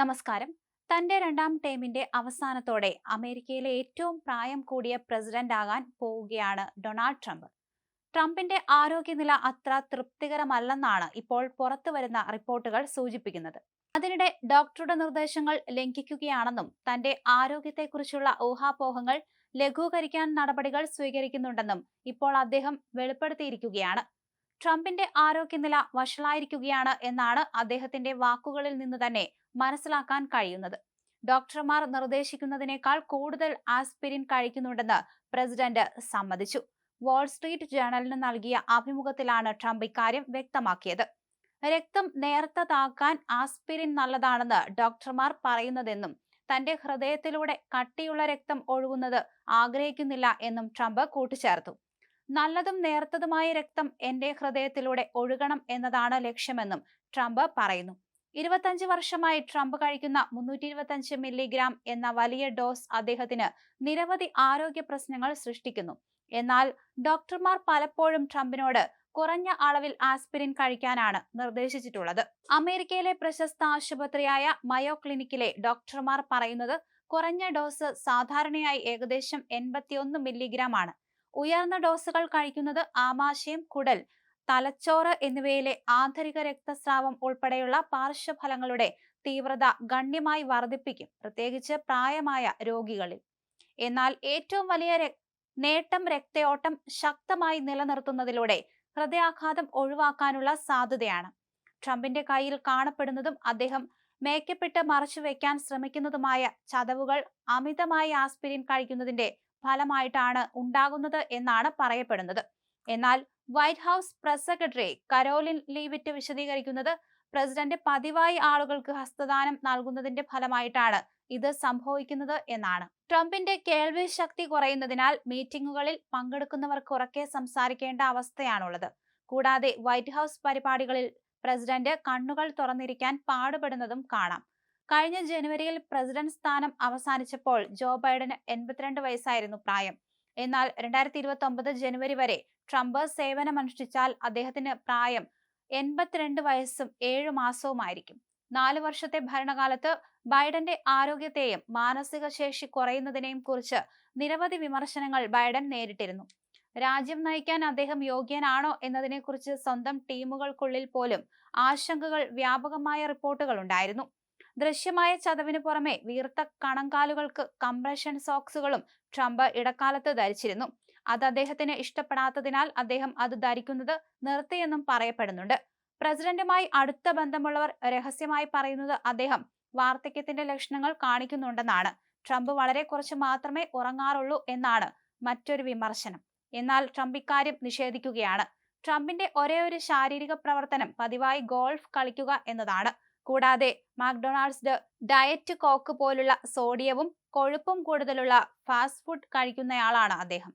നമസ്കാരം. തന്റെ രണ്ടാം ടേമിന്റെ അവസാനത്തോടെ അമേരിക്കയിലെ ഏറ്റവും പ്രായം കൂടിയ പ്രസിഡന്റ് ആകാൻ പോവുകയാണ് ഡൊണാൾഡ് ട്രംപ്. ട്രംപിന്റെ ആരോഗ്യനില അത്ര തൃപ്തികരമല്ലെന്നാണ് ഇപ്പോൾ പുറത്തുവരുന്ന റിപ്പോർട്ടുകൾ സൂചിപ്പിക്കുന്നത്. അതിനിടെ ഡോക്ടറുടെ നിർദ്ദേശങ്ങൾ ലംഘിക്കുകയാണെന്നും തന്റെ ആരോഗ്യത്തെക്കുറിച്ചുള്ള ഊഹാപോഹങ്ങൾ ലഘൂകരിക്കാൻ നടപടികൾ സ്വീകരിക്കുന്നുണ്ടെന്നും ഇപ്പോൾ അദ്ദേഹം വെളിപ്പെടുത്തിയിരിക്കുകയാണ്. ട്രംപിന്റെ ആരോഗ്യനില വഷളായിരിക്കുകയാണ് എന്നാണ് അദ്ദേഹത്തിന്റെ വാക്കുകളിൽ നിന്ന് തന്നെ മനസ്സിലാക്കാൻ കഴിയുന്നത്. ഡോക്ടർമാർ നിർദ്ദേശിക്കുന്നതിനേക്കാൾ കൂടുതൽ ആസ്പിരിൻ കഴിക്കുന്നുണ്ടെന്ന് പ്രസിഡന്റ് സമ്മതിച്ചു. വാൾസ്ട്രീറ്റ് ജേണലിന് നൽകിയ അഭിമുഖത്തിലാണ് ട്രംപ് ഇക്കാര്യം വ്യക്തമാക്കിയത്. രക്തം നേർത്തതാക്കാൻ ആസ്പിരിൻ നല്ലതാണെന്ന് ഡോക്ടർമാർ പറയുന്നതെന്നും തന്റെ ഹൃദയത്തിലൂടെ കട്ടിയുള്ള രക്തം ഒഴുകുന്നത് ആഗ്രഹിക്കുന്നില്ല എന്നും ട്രംപ് കൂട്ടിച്ചേർത്തു. നല്ലതും നേർത്തതുമായ രക്തം എന്റെ ഹൃദയത്തിലൂടെ ഒഴുകണം എന്നതാണ് ലക്ഷ്യമെന്നും ട്രംപ് പറയുന്നു. ഇരുപത്തഞ്ച് വർഷമായി ട്രംപ് കഴിക്കുന്ന മുന്നൂറ്റി ഇരുപത്തഞ്ച് മില്ലിഗ്രാം എന്ന വലിയ ഡോസ് അദ്ദേഹത്തിന് നിരവധി ആരോഗ്യ പ്രശ്നങ്ങൾ സൃഷ്ടിക്കുന്നു. എന്നാൽ ഡോക്ടർമാർ പലപ്പോഴും ട്രംപിനോട് കുറഞ്ഞ അളവിൽ ആസ്പിരിൻ കഴിക്കാനാണ് നിർദ്ദേശിച്ചിട്ടുള്ളത്. അമേരിക്കയിലെ പ്രശസ്ത ആശുപത്രിയായ മയോ ക്ലിനിക്കിലെ ഡോക്ടർമാർ പറയുന്നത് കുറഞ്ഞ ഡോസ് സാധാരണയായി ഏകദേശം എൺപത്തിയൊന്ന് മില്ലിഗ്രാം ആണ് ഉയർന്ന ഡോസുകൾ കഴിക്കുന്നത് ആമാശയം കുടൽ തലച്ചോറ് എന്നിവയിലെ ആന്തരിക രക്തസ്രാവം ഉൾപ്പെടെയുള്ള പാർശ്വഫലങ്ങളുടെ തീവ്രത ഗണ്യമായി വർദ്ധിപ്പിക്കും പ്രത്യേകിച്ച് പ്രായമായ രോഗികളിൽ. എന്നാൽ ഏറ്റവും വലിയ നേട്ടം രക്തയോട്ടം ശക്തമായി നിലനിർത്തുന്നതിലൂടെ ഹൃദയാഘാതം ഒഴിവാക്കാനുള്ള സാധ്യതയാണ്. ട്രംപിന്റെ കയ്യിൽ കാണപ്പെടുന്നതും അദ്ദേഹം മേക്കപ്പെട്ട് മറച്ചു വെക്കാൻ ശ്രമിക്കുന്നതുമായ ചതവുകൾ അമിതമായി ആസ്പിരിൻ കഴിക്കുന്നതിന്റെ ഫലമായിട്ടാണ് ഉണ്ടാകുന്നത് എന്നാണ് പറയപ്പെടുന്നത്. എന്നാൽ White House press secretary Karoline Leavitt വിശദീകരിക്കുന്നത് പ്രസിഡന്റ് പതിവായി ആളുകൾക്ക് ഹസ്തദാനം നൽകുന്നതിന്റെ ഫലമായിട്ടാണ് ഇത് സംഭവിക്കുന്നത് എന്നാണ്. ട്രംപിന്റെ കേൾവി ശക്തി കുറയുന്നതിനാൽ മീറ്റിംഗുകളിൽ പങ്കെടുക്കുന്നവർക്ക് ഉറക്കെ സംസാരിക്കേണ്ട അവസ്ഥയാണുള്ളത്. കൂടാതെ വൈറ്റ് ഹൗസ് പരിപാടികളിൽ പ്രസിഡന്റ് കണ്ണുകൾ തുറന്നിരിക്കാൻ പാടുപെടുന്നതും കാണാം. കഴിഞ്ഞ ജനുവരിയിൽ പ്രസിഡന്റ് സ്ഥാനം അവസാനിച്ചപ്പോൾ ജോ ബൈഡന് എൺപത്തിരണ്ട് വയസ്സായിരുന്നു പ്രായം. എന്നാൽ രണ്ടായിരത്തി ഇരുപത്തി ഒമ്പത് ജനുവരി വരെ ട്രംപ് സേവനമനുഷ്ഠിച്ചാൽ അദ്ദേഹത്തിന് പ്രായം എൺപത്തിരണ്ട് വയസ്സും ഏഴു മാസവുമായിരിക്കും. നാല് വർഷത്തെ ഭരണകാലത്ത് ബൈഡന്റെ ആരോഗ്യത്തെയും മാനസിക ശേഷി കുറയുന്നതിനെയും കുറിച്ച് നിരവധി വിമർശനങ്ങൾ ബൈഡൻ നേരിട്ടിരുന്നു. രാജ്യം നയിക്കാൻ അദ്ദേഹം യോഗ്യനാണോ എന്നതിനെക്കുറിച്ച് സ്വന്തം ടീമുകൾക്കുള്ളിൽ പോലും ആശങ്കകൾ വ്യാപകമായ റിപ്പോർട്ടുകൾ ഉണ്ടായിരുന്നു. ദൃശ്യമായ ചതവിന് പുറമെ വീർത്ത കണങ്കാലുകൾക്ക് കംപ്രഷൻ സോക്സുകളും ട്രംപ് ഇടക്കാലത്ത് ധരിച്ചിരുന്നു. അത് അദ്ദേഹത്തിന് ഇഷ്ടപ്പെടാത്തതിനാൽ അദ്ദേഹം അത് ധരിക്കുന്നത് നിർത്തിയെന്നും പറയപ്പെടുന്നുണ്ട്. പ്രസിഡന്റുമായി അടുത്ത ബന്ധമുള്ളവർ രഹസ്യമായി പറയുന്നത് അദ്ദേഹം വാർദ്ധക്യത്തിന്റെ ലക്ഷണങ്ങൾ കാണിക്കുന്നുണ്ടെന്നാണ്. ട്രംപ് വളരെ കുറച്ച് മാത്രമേ ഉറങ്ങാറുള്ളൂ എന്നാണ് മറ്റൊരു വിമർശനം. എന്നാൽ ട്രംപ് ഇക്കാര്യം നിഷേധിക്കുകയാണ്. ട്രംപിന്റെ ഒരേ ഒരു ശാരീരിക പ്രവർത്തനം പതിവായി ഗോൾഫ് കളിക്കുക എന്നതാണ്. കൂടാതെ മാക്ഡൊണാൾഡ്സ് ഡയറ്റ് കോക്ക് പോലുള്ള സോഡിയവും കൊഴുപ്പും കൂടുതലുള്ള ഫാസ്റ്റ് ഫുഡ് കഴിക്കുന്നയാളാണ് അദ്ദേഹം.